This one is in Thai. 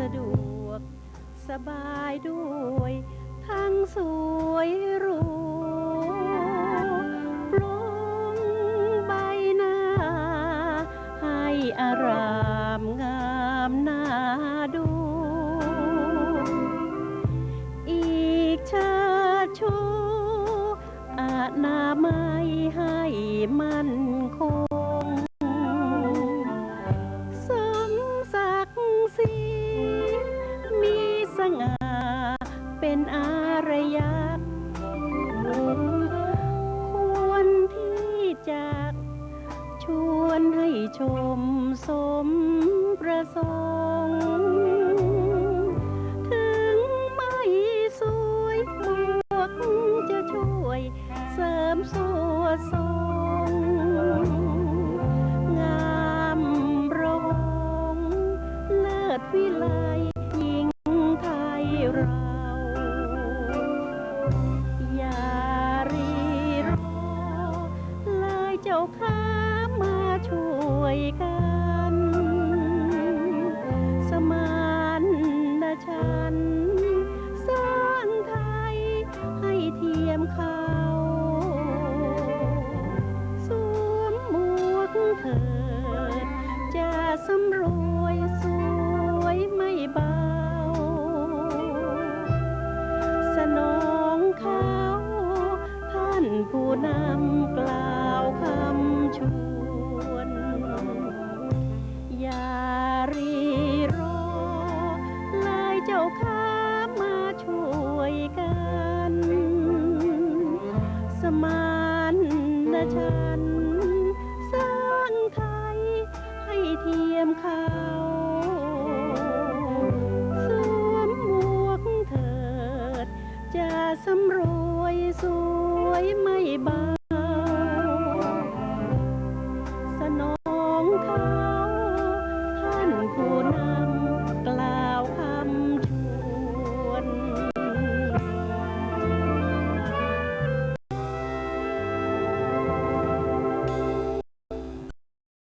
สะดวก สบายด้วย ทั้งสวยรู้ปลงใบหน้า ให้อารามงามน่าดู อีกชาชูอาณาไม่ให้มันคง ชมสมประสงค์ถึงไม่สวยหมวงจะช่วยเสริมสวดสอ สำรวยสวยไม่บา